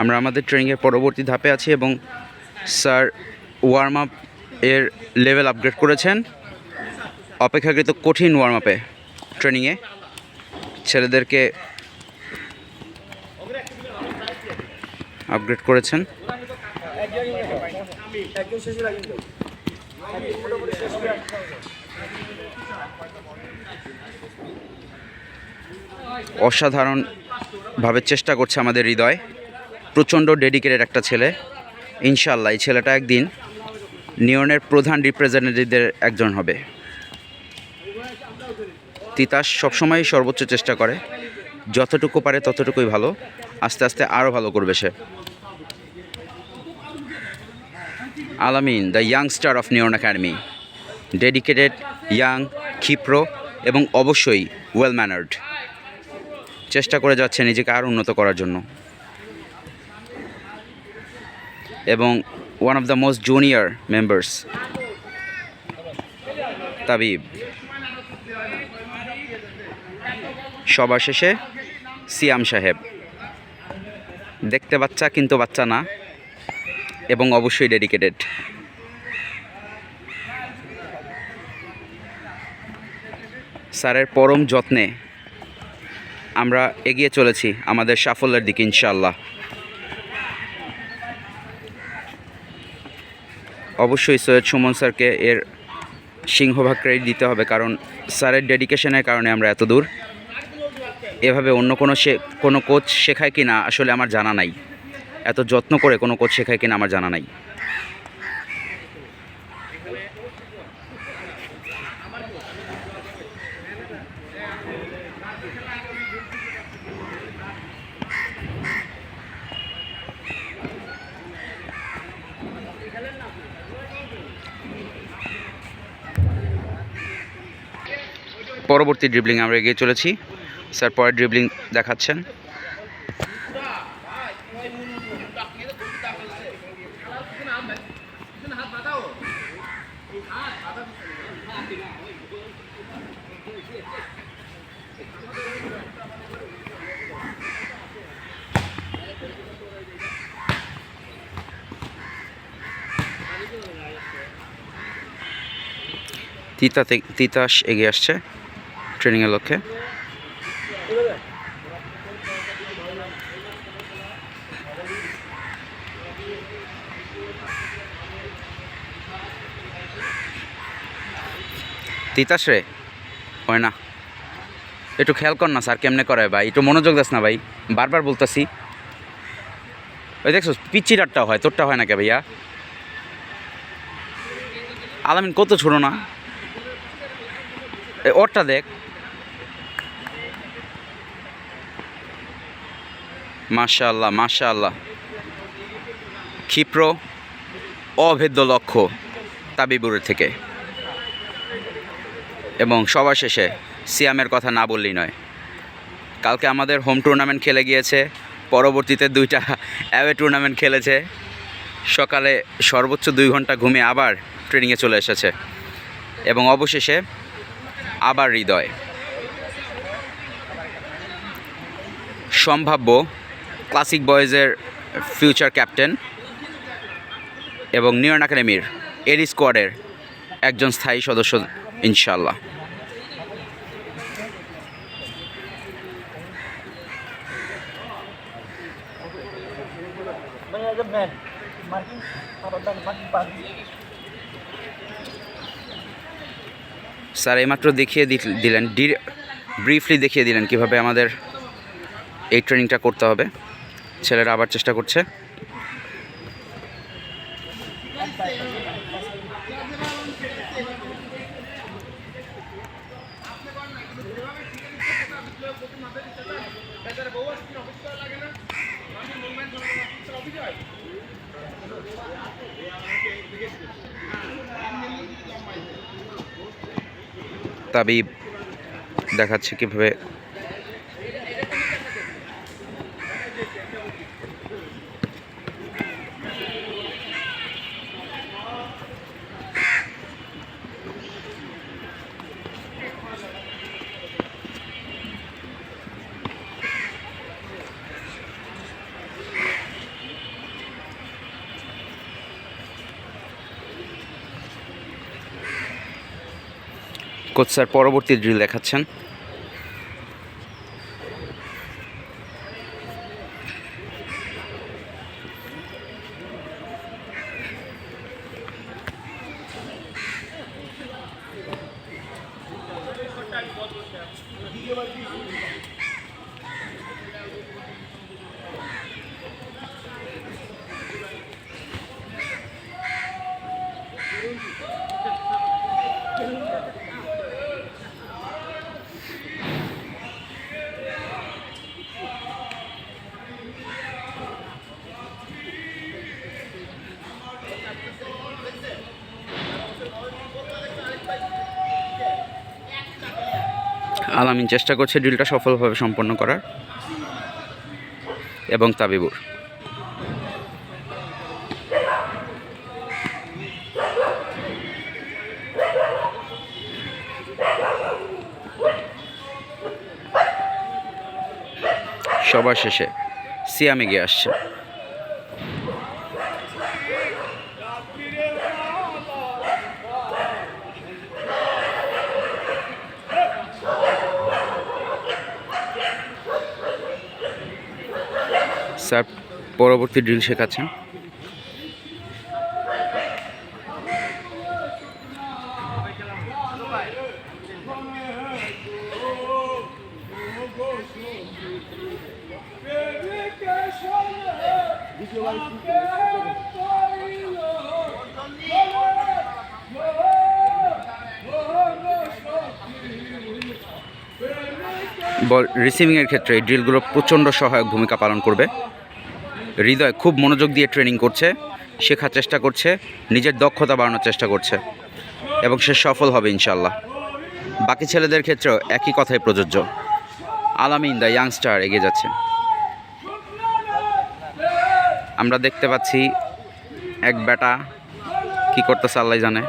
আমরা আমাদের ট্রেনিংয়ের পরবর্তী ধাপে আছি এবং স্যার ওয়ার্ম আপ এর লেভেল আপগ্রেড করেছেন। অপেক্ষাকৃত কঠিন ওয়ার্ম আপে ট্রেনিংয়ে ছেলেদেরকে আপগ্রেড করেছেন। অসাধারণভাবে চেষ্টা করছে আমাদের হৃদয়। প্রচণ্ড ডেডিকেটেড একটা ছেলে। ইনশাল্লাহ এই ছেলেটা একদিন নিয়নের প্রধান রিপ্রেজেন্টেটিভদের একজন হবে। তিতাস সবসময়ই সর্বোচ্চ চেষ্টা করে। যতটুকু পারে ততটুকুই ভালো। আস্তে আস্তে আরও ভালো করবে সে। Alamin, the young star of Neon Academy, dedicated young, ক্ষিপ্র এবং অবশ্যই ওয়েল ম্যানার্ড চেষ্টা করে যাচ্ছে নিজেকে আরও উন্নত করার জন্য। এবং one of the most junior members Tabib. সবার শেষে সিয়াম সাহেব। দেখতে বাচ্চা, কিন্তু বাচ্চা না। এবং অবশ্যই ডেডিকেটেড স্যারের পরম যত্নে আমরা এগিয়ে চলেছি আমাদের সাফল্যের দিকে ইনশাল্লাহ অবশ্যই সৈয়দ সুমন স্যারকে এর সিংহভাগ ক্রেডিট দিতে হবে, কারণ স্যারের ডেডিকেশনের কারণে আমরা এত দূর। এভাবে অন্য কোনো সে, কোনো কোচ শেখায় কি না আসলে আমার জানা নাই। এত যত্ন করে কোনো কোচ শেখায় কি না আমার জানা নাই। পরবর্তী ড্রিবলিং আমরা এগিয়ে চলেছি। স্যার, পরের ড্রিবলিং দেখাচ্ছেন। তিতাতে তিতাস এগিয়ে আসছে ট্রেনিংয়ের লক্ষ্যে। তিতাস রে হয় না। একটু খেয়াল কর না স্যার কেমনে করে ভাই, একটু মনোযোগ দাস না ভাই, বারবার বলতাছি। ওই দেখছ পিচ্চিটারটা হয় তোরটা হয় না কে ভাইয়া? আলামিন কত ছোট না? ওরটা দেখ। মাশাআল্লাহ মাশাআল্লাহ। ক্ষিপ্র, অভেদ্য লক্ষ্য তাবিবুরের থেকে। এবং সবার শেষে সিয়ামের কথা না বললেই নয়। কালকে আমাদের হোম টুর্নামেন্ট খেলে গিয়েছে, পরবর্তীতে দুইটা অ্যাওয়ে টুর্নামেন্ট খেলেছে। সকালে সর্বোচ্চ দুই ঘণ্টা ঘুমিয়ে আবার ট্রেনিংয়ে চলে এসেছে। এবং অবশেষে আবার হৃদয় সম্ভাব্য ক্লাসিক বয়েজের ফিউচার ক্যাপ্টেন এবং নিয়ন একাডেমির এরি স্কোয়াডের একজন স্থায়ী সদস্য ইনশাল্লাহ স্যার, এইমাত্র দেখিয়ে দিল- দিলেন। ব্রিফলি দেখিয়ে দিলেন কীভাবে আমাদের এই ট্রেনিংটা করতে হবে। ছেলেরা আবার চেষ্টা করছে। তাবিব দেখাচ্ছে কীভাবে কোচ স্যার পরবর্তী ড্রিল দেখাচ্ছেন। আলামিন চেষ্টা করছে ড্রিলটা সফলভাবে সম্পন্ন করার। এবং তাবিবুর। সবার শেষে সিয়ামে গিয়ে আসছে। স্যার পরবর্তী ড্রিল শেখাচ্ছেন। বল রিসিভিংয়ের ক্ষেত্রে এই ড্রিলগুলো প্রচণ্ড সহায়ক ভূমিকা পালন করবে। হৃদয় খুব মনোযোগ দিয়ে ট্রেনিং করছে, শেখার চেষ্টা করছে, নিজের দক্ষতা বাড়ানোর চেষ্টা করছে, এবং সে সফল হবে ইনশাল্লাহ বাকি ছেলেদের ক্ষেত্রেও একই কথাই প্রযোজ্য। আলামিন দ্য ইয়াংস্টার এগিয়ে যাচ্ছে। আমরা দেখতে পাচ্ছি এক বেটা কি করতেছে, আল্লাহ জানে।